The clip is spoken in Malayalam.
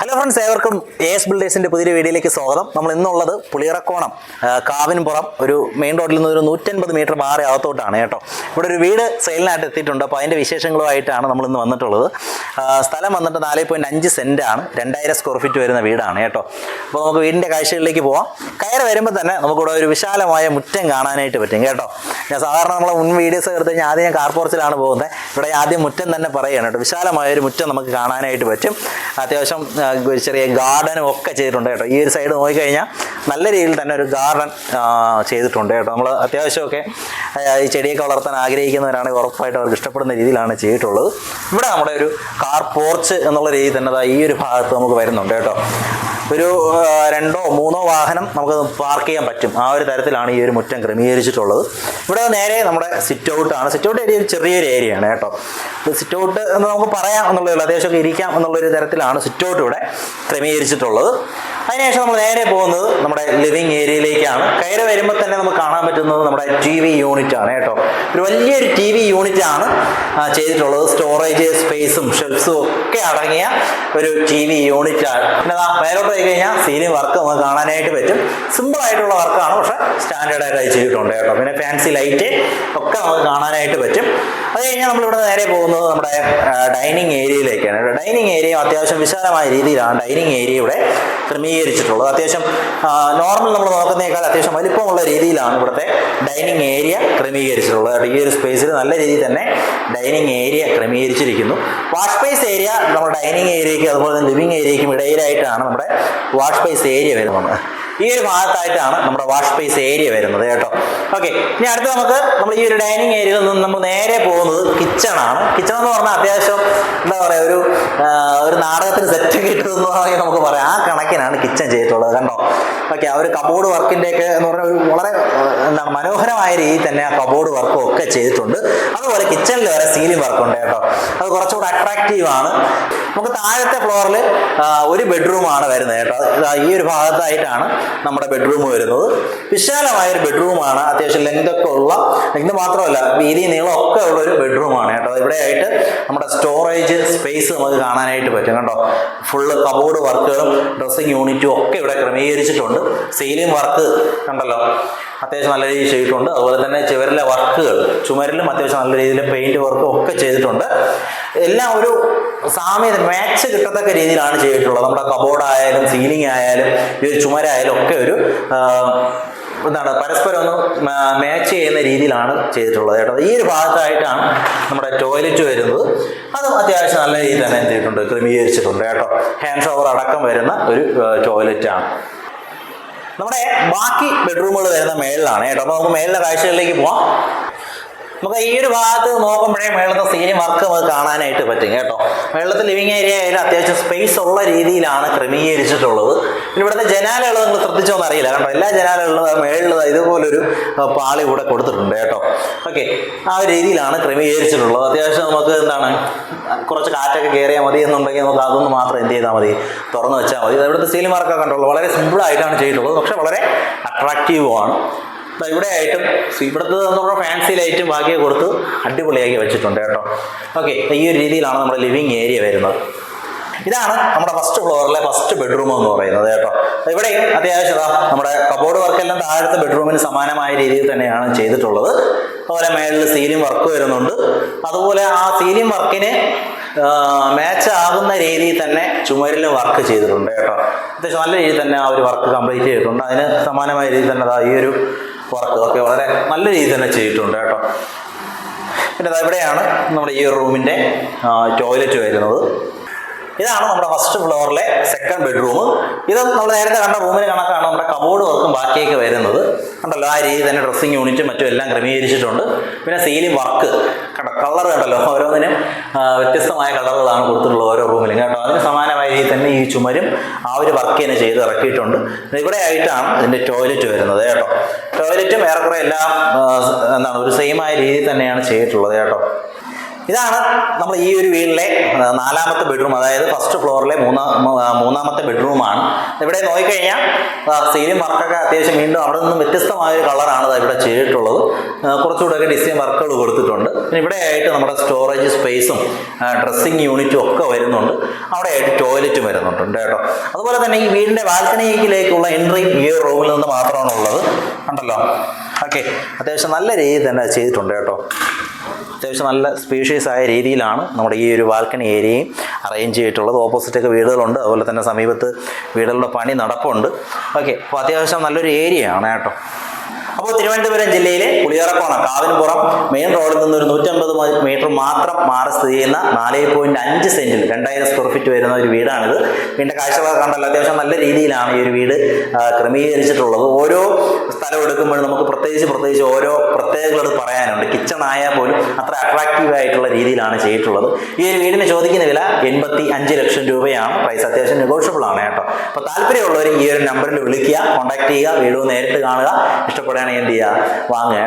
ഹലോ ഫ്രണ്ട്സ് ഏവർക്കും എ എസ് ബിൽഡേഴ്സിന്റെ പുതിയ വീഡിയോയിലേക്ക് സ്വാഗതം. നമ്മൾ ഇന്നുള്ളത് പുളിയറക്കോണം കാവിൻപുറം ഒരു മെയിൻ റോഡിൽ നിന്ന് ഒരു നൂറ്റൻപത് മീറ്റർ മാറി അകത്തോട്ടാണ് കേട്ടോ. ഇവിടെ ഒരു വീട് സെയിലിനായിട്ട് എത്തിയിട്ടുണ്ട്. അപ്പോൾ അതിന്റെ വിശേഷങ്ങളുമായിട്ടാണ് നമ്മൾ ഇന്ന് വന്നിട്ടുള്ളത്. സ്ഥലം വന്നിട്ട് നാല് പോയിന്റ് അഞ്ച് സെന്റാണ് രണ്ടായിരം സ്ക്വയർ ഫീറ്റ് വരുന്ന വീടാണ് കേട്ടോ. അപ്പോൾ നമുക്ക് വീടിന്റെ കാഴ്ചകളിലേക്ക് പോവാം. കയറി വരുമ്പോൾ തന്നെ നമുക്കിവിടെ ഒരു വിശാലമായ മുറ്റം കാണാനായിട്ട് പറ്റും കേട്ടോ. ഞാൻ സാധാരണ നമ്മളെ മുൻ വീഡിയോസ് എടുത്ത് കഴിഞ്ഞാൽ ആദ്യം ഞാൻ കാർ പോർച്ചിലാണ് പോകുന്നത് ഇവിടെ ആദ്യം മുറ്റം തന്നെ പറയുകയാണ് കേട്ടോ. വിശാലമായ ഒരു മുറ്റം നമുക്ക് കാണാനായിട്ട് പറ്റും. അത്യാവശ്യം ഒരു ചെറിയ ഗാർഡനും ഒക്കെ ചെയ്തിട്ടുണ്ട് കേട്ടോ. ഈ ഒരു സൈഡ് നോക്കിക്കഴിഞ്ഞാൽ നല്ല രീതിയിൽ തന്നെ ഒരു ഗാർഡൻ ചെയ്തിട്ടുണ്ട് കേട്ടോ. നമ്മൾ അത്യാവശ്യമൊക്കെ ഈ ചെടിയൊക്കെ വളർത്താൻ ആഗ്രഹിക്കുന്നവരാണെങ്കിൽ ഉറപ്പായിട്ട് അവർക്ക് ഇഷ്ടപ്പെടുന്ന രീതിയിലാണ് ചെയ്തിട്ടുള്ളത്. ഇവിടെ നമ്മുടെ ഒരു കാർ പോർച്ച് എന്നുള്ള രീതിയിൽ തന്നെ ഈ ഒരു ഭാഗത്ത് നമുക്ക് വരുന്നുണ്ട് കേട്ടോ. ഒരു രണ്ടോ മൂന്നോ വാഹനം നമുക്ക് പാർക്ക് ചെയ്യാൻ പറ്റും. ആ ഒരു തരത്തിലാണ് ഈ ഒരു മുറ്റം ക്രമീകരിച്ചിട്ടുള്ളത്. ഇവിടെ നേരെ നമ്മുടെ സിറ്റ് ഔട്ടാണ് സിറ്റ് ഔട്ട് ഏരിയ ഒരു ചെറിയൊരു ഏരിയയാണ് കേട്ടോ. സിറ്റ് ഔട്ട് എന്ന് നമുക്ക് പറയാം എന്നുള്ളതല്ല അത്യാവശ്യമൊക്കെ ഇരിക്കാം എന്നുള്ളൊരു തരത്തിലാണ് സിറ്റ് ഔട്ട് ഇവിടെ ക്രമീകരിച്ചിട്ടുള്ളത്. അതിനുശേഷം നമ്മൾ നേരെ പോകുന്നത് നമ്മുടെ ലിവിങ് ഏരിയയിലേക്കാണ് കയറി വരുമ്പോൾ തന്നെ നമുക്ക് കാണാൻ പറ്റുന്നത് നമ്മുടെ ടി വി യൂണിറ്റ് ആണ് കേട്ടോ. ഒരു വലിയൊരു ടി വി യൂണിറ്റ് ആണ് ചെയ്തിട്ടുള്ളത്. സ്റ്റോറേജ് സ്പേസും ഷെൽഫ്സും ഒക്കെ അടങ്ങിയ ഒരു ടി വി യൂണിറ്റ് ആണ്. പിന്നെ മേലോട്ട് പോയി കഴിഞ്ഞാൽ സീലിംഗ് വർക്ക് നമുക്ക് കാണാനായിട്ട് പറ്റും. സിമ്പിൾ ആയിട്ടുള്ള വർക്കാണ് പക്ഷെ സ്റ്റാൻഡേർഡ് ആയിട്ട് ചെയ്തിട്ടുണ്ട് കേട്ടോ. പിന്നെ ഫാൻസി ലൈറ്റ് ഒക്കെ നമുക്ക് കാണാനായിട്ട് പറ്റും. അത് കഴിഞ്ഞാൽ നമ്മളിവിടെ നേരെ പോകുന്നത് നമ്മുടെ ഡൈനിങ് ഏരിയയിലേക്കാണ് ഡൈനിങ് ഏരിയ അത്യാവശ്യം വിശാലമായ രീതിയിലാണ് ഡൈനിങ് ഏരിയയുടെ ക്രമീകരിച്ചിട്ടുള്ളത് അത്യാവശ്യം നോർമൽ നമ്മൾ നോക്കുന്നതിനേക്കാൾ അത്യാവശ്യം വലിപ്പമുള്ള രീതിയിലാണ് ഇവിടുത്തെ ഡൈനിങ് ഏരിയ ക്രമീകരിച്ചിട്ടുള്ളത്. ഈ ഒരു സ്പേസിൽ നല്ല രീതിയിൽ തന്നെ ഡൈനിങ് ഏരിയ ക്രമീകരിച്ചിരിക്കുന്നു. വാഷ് സ്പേസ് ഏരിയ നമ്മുടെ ഡൈനിങ് ഏരിയയ്ക്ക് അതുപോലെ തന്നെ ലിവിങ് ഏരിയയ്ക്കും ഇടയിലായിട്ടാണ് നമ്മുടെ വാഷ് സ്പേസ് ഏരിയ വരുന്നത്. ഈ ഒരു ഭാഗത്തായിട്ടാണ് നമ്മുടെ വാഷ് സ്പേസ് ഏരിയ വരുന്നത് കേട്ടോ. ഓക്കെ ഇനി അടുത്ത് നമുക്ക് നമ്മൾ ഈ ഒരു ഡൈനിങ് ഏരിയയിൽ നിന്ന് നമ്മൾ നേരെ പോകുന്നത് ആണ്. കിച്ചൺ എന്ന് പറഞ്ഞാൽ അത്യാവശ്യം എന്താ പറയുക ഒരു ഒരു നാടകത്തിന് സെറ്റ് വേണമെങ്കിൽ നമുക്ക് പറയാം. ആ കണക്കിനാണ് ഓക്കെ ആ ഒരു കബോർഡ് വർക്കിന്റെ ഒക്കെ എന്ന് പറഞ്ഞാൽ വളരെ എന്താണ് മനോഹരമായ രീതിയിൽ തന്നെ ആ കബോർഡ് വർക്കും ഒക്കെ ചെയ്തിട്ടുണ്ട്. അതുപോലെ കിച്ചണിൽ വരെ സീലിംഗ് വർക്ക് ഉണ്ട് കേട്ടോ. അത് കുറച്ചുകൂടെ അട്രാക്റ്റീവ് ആണ്. നമുക്ക് താഴത്തെ ഫ്ലോറിൽ ഒരു ബെഡ്റൂമാണ് വരുന്നത് കേട്ടോ. ഈ ഒരു ഭാഗത്തായിട്ടാണ് നമ്മുടെ ബെഡ്റൂം വരുന്നത്. വിശാലമായ ഒരു ബെഡ്റൂമാണ്. അത്യാവശ്യം ലെങ്തൊക്കെ ഉള്ള ലെങ്ത് മാത്രമല്ല വീതി നീളം ഒക്കെ ഉള്ള ഒരു ബെഡ്റൂമാണ് കേട്ടോ. ഇവിടെ ആയിട്ട് നമ്മുടെ സ്റ്റോറേജ് സ്പേസ് നമുക്ക് കാണാനായിട്ട് പറ്റും കേട്ടോ. ഫുള്ള് കബോർഡ് വർക്കുകളും ഡ്രസ്സിങ് യൂണിറ്റും ഒക്കെ ഇവിടെ ക്രമീകരിച്ചിട്ടുണ്ട്. സീലിംഗ് വർക്ക് കണ്ടല്ലോ. അത്യാവശ്യം നല്ല രീതിയിൽ ചെയ്തിട്ടുണ്ട്. അതുപോലെ തന്നെ ചുവരിലെ വർക്കുകൾ ചുമരിലും അത്യാവശ്യം നല്ല രീതിയിൽ പെയിന്റ് വർക്കും ഒക്കെ ചെയ്തിട്ടുണ്ട്. എല്ലാം ഒരു സാമ്യത മാച്ച് കിട്ടത്തക്ക രീതിയിലാണ് ചെയ്തിട്ടുള്ളത്. നമ്മുടെ കബോർഡ് ആയാലും സീലിംഗ് ആയാലും ഈ ഒരു ചുമരായാലും ഒക്കെ ഒരു എന്താണ് പരസ്പരം ഒന്ന് മാച്ച് ചെയ്യുന്ന രീതിയിലാണ് ചെയ്തിട്ടുള്ളത് കേട്ടോ. ഈ ഒരു ഭാഗത്തായിട്ടാണ് നമ്മുടെ ടോയ്ലറ്റ് വരുന്നത്. അതും അത്യാവശ്യം നല്ല രീതിയിൽ തന്നെ എന്ത് ചെയ്തിട്ടുണ്ട് ക്രമീകരിച്ചിട്ടുണ്ട് കേട്ടോ. ഹാൻഡ് ഷവർ അടക്കം വരുന്ന ഒരു ടോയ്ലറ്റ് ആണ്. നമ്മുടെ ബാക്കി ബെഡ്റൂമുകൾ വരുന്ന മേളിലാണ് കേട്ടോ. അപ്പോൾ നമുക്ക് മേളിലെ കാഴ്ചകളിലേക്ക് പോവാം. നമുക്ക് ഈ ഒരു ഭാഗത്ത് നോക്കുമ്പോഴേ മേളത്തെ സീലിംഗ് വർക്ക് നമുക്ക് കാണാനായിട്ട് പറ്റും കേട്ടോ. മേളത്തെ ലിവിങ് ഏരിയ അത്യാവശ്യം സ്പേസ് ഉള്ള രീതിയിലാണ് ക്രമീകരിച്ചിട്ടുള്ളത്. പിന്നെ ഇവിടുത്തെ ജനാലകൾ നിങ്ങൾ ശ്രദ്ധിച്ചോന്ന് അറിയില്ല. കാരണം എല്ലാ ജനാലകളിലും മേളിൽ ഇതുപോലൊരു പാളി കൂടെ കൊടുത്തിട്ടുണ്ട് കേട്ടോ. ഓക്കെ ആ ഒരു രീതിയിലാണ് ക്രമീകരിച്ചിട്ടുള്ളത്. അത്യാവശ്യം നമുക്ക് എന്താണ് കുറച്ച് കാറ്റൊക്കെ കയറിയാൽ മതി എന്നുണ്ടെങ്കിൽ നമുക്ക് അതൊന്ന് മാത്രം എന്ത് ചെയ്താൽ മതി. തുറന്നു വെച്ചാൽ മതി. ഇവിടുത്തെ സീലിംഗ് വർക്കൊക്കെ കണ്ടുള്ളൂ വളരെ സിമ്പിൾ ആയിട്ടാണ് ചെയ്തിട്ടുള്ളത്. പക്ഷെ വളരെ അട്രാക്റ്റീവുമാണ് ഇവിടെ ആയിട്ടും ഇവിടുത്തെ നമ്മുടെ ഫാൻസി ലൈറ്റും ബാക്കിയെ കൊടുത്ത് അടിപൊളിയാക്കി വെച്ചിട്ടുണ്ട് കേട്ടോ. ഓക്കെ ഈ ഒരു രീതിയിലാണ് നമ്മുടെ ലിവിങ് ഏരിയ വരുന്നത്. ഇതാണ് നമ്മുടെ ഫസ്റ്റ് ഫ്ലോറിലെ ഫസ്റ്റ് ബെഡ്റൂം എന്ന് പറയുന്നത് കേട്ടോ. ഇവിടെ അത്യാവശ്യം നമ്മുടെ കബോർഡ് വർക്കെല്ലാം താഴത്തെ ബെഡ്റൂമിന് സമാനമായ രീതിയിൽ തന്നെയാണ് ചെയ്തിട്ടുള്ളത്. അതുപോലെ മേളിൽ സീലിംഗ് വർക്ക് വരുന്നുണ്ട്. അതുപോലെ ആ സീലിംഗ് വർക്കിന് മാച്ച് ആകുന്ന രീതിയിൽ തന്നെ ചുമരിലും വർക്ക് ചെയ്തിട്ടുണ്ട് കേട്ടോ. അത്യാവശ്യം നല്ല രീതിയിൽ തന്നെ ആ ഒരു വർക്ക് കംപ്ലീറ്റ് ചെയ്തിട്ടുണ്ട്. അതിന് സമാനമായ രീതിയിൽ തന്നെ ഈ ഒരു വർക്ക് ഒക്കെ വളരെ നല്ല രീതിയിൽ തന്നെ ചെയ്തിട്ടുണ്ട് കേട്ടോ. പിന്നെ ഇവിടെയാണ് നമ്മുടെ ഈ റൂമിന്റെ ടോയ്ലറ്റ് വരുന്നത്. ഇതാണ് നമ്മുടെ ഫസ്റ്റ് ഫ്ലോറിലെ സെക്കൻഡ് ബെഡ്റൂം ഇത് നമ്മൾ നേരത്തെ കണ്ട റൂമിന് കണക്കാണ് നമ്മുടെ കബോർഡ് വർക്കും ബാക്കിയൊക്കെ വരുന്നത്. കണ്ടല്ലോ ആ രീതി തന്നെ ഡ്രസ്സിങ് യൂണിറ്റും മറ്റും എല്ലാം ക്രമീകരിച്ചിട്ടുണ്ട്. പിന്നെ സീലിംഗ് വർക്ക് കണ്ടോ കളർ കണ്ടല്ലോ ഓരോന്നിനും വ്യത്യസ്തമായ കളറുകളാണ് കൊടുത്തിട്ടുള്ളത് ഓരോ റൂമിലും കേട്ടോ അതിന് സമാനമായ രീതിയിൽ തന്നെ ഈ ചുമരും ആ ഒരു വർക്ക് തന്നെ ചെയ്ത് ഇറക്കിയിട്ടുണ്ട്. ഇവിടെ ആയിട്ടാണ് ഇതിന്റെ ടോയ്ലറ്റ് വരുന്നത് കേട്ടോ. ടോയ്ലറ്റും ഏറെക്കുറെ എല്ലാം എന്താണ് ഒരു സെയിം ആയ രീതിയിൽ തന്നെയാണ് ചെയ്തിട്ടുള്ളത് കേട്ടോ. ഇതാണ് നമ്മൾ ഈ ഒരു വീട്ടിലെ നാലാമത്തെ ബെഡ്റൂം അതായത് ഫസ്റ്റ് ഫ്ലോറിലെ മൂന്നാ മൂന്നാമത്തെ ബെഡ്റൂമാണ് ഇവിടെ നോക്കിക്കഴിഞ്ഞാൽ സീലിംഗ് വർക്കൊക്കെ അത്യാവശ്യം വീണ്ടും അവിടെ നിന്നും വ്യത്യസ്തമായ ഒരു കളറാണ് ഇവിടെ ചെയ്തിട്ടുള്ളത്. കുറച്ചുകൂടെയൊക്കെ ഡിസൈൻ വർക്കുകൾ കൊടുത്തിട്ടുണ്ട്. പിന്നെ ഇവിടെ ആയിട്ട് നമ്മുടെ സ്റ്റോറേജ് സ്പേസും ഡ്രസ്സിങ് യൂണിറ്റും ഒക്കെ വരുന്നുണ്ട്. അവിടെ ആയിട്ട് ടോയ്ലറ്റും വരുന്നുണ്ട്. കേട്ടോ. അതുപോലെ തന്നെ ഈ വീടിന്റെ ബാൽക്കണിയിലേക്കുള്ള എൻട്രി ഈ റൂമിൽ നിന്ന് മാത്രമാണ് ഉള്ളത് കണ്ടല്ലോ ഓക്കെ അത്യാവശ്യം നല്ല രീതിയിൽ തന്നെ ചെയ്തിട്ടുണ്ട് കേട്ടോ. അത്യാവശ്യം നല്ല സ്പീഷ്യസ് ആയ രീതിയിലാണ് നമ്മുടെ ഈ ഒരു ബാൽക്കണി ഏരിയയും അറേഞ്ച് ചെയ്തിട്ടുള്ളത്. ഓപ്പോസിറ്റൊക്കെ വീടുകളുണ്ട്. അതുപോലെ തന്നെ സമീപത്ത് വീടുകളുടെ പണി നടപ്പുണ്ട്. ഓക്കെ അപ്പോൾ അത്യാവശ്യം നല്ലൊരു ഏരിയയാണ് കേട്ടോ. അപ്പോൾ തിരുവനന്തപുരം ജില്ലയിലെ പുളിയറക്കോണം കാവിൻപുറം മെയിൻ റോഡിൽ നിന്ന് ഒരു നൂറ്റമ്പത് മീറ്റർ മാത്രം മാറി സ്ഥിതി ചെയ്യുന്ന നാല് പോയിന്റ് അഞ്ച് സെന്റിൽ രണ്ടായിരം സ്ക്വയർ ഫീറ്റ് വരുന്ന ഒരു വീടാണിത്. വീടിന്റെ കാഴ്ചകളൊക്കെ കണ്ടല്ലോ അത്യാവശ്യം നല്ല രീതിയിലാണ് ഈ ഒരു വീട് ക്രമീകരിച്ചിട്ടുള്ളത്. ഓരോ സ്ഥലം എടുക്കുമ്പോഴും നമുക്ക് പ്രത്യേകിച്ച് പ്രത്യേകിച്ച് ഓരോ പ്രത്യേകതകൾ പറയാനുണ്ട്. കിച്ചൺ ആയാൽ പോലും അത്ര അട്രാക്റ്റീവ് ആയിട്ടുള്ള രീതിയിലാണ് ചെയ്തിട്ടുള്ളത്. ഈ ഒരു വീടിന് ചോദിക്കുന്ന വില എൺപത്തി അഞ്ച് ലക്ഷം രൂപയാണ്. പ്രൈസ് അത്യാവശ്യം നെഗോഷ്യബിൾ ആണ് കേട്ടോ. അപ്പോൾ താല്പര്യമുള്ളവർ ഈ ഒരു നമ്പറിൽ വിളിക്കുക. കോൺടാക്ട് ചെയ്യുക. വീഡിയോ നേരിട്ട് കാണുക. ഇഷ്ടപ്പെടുകയാണെങ്കിൽ എന്ത് ചെയ്യുക വാങ്ങുക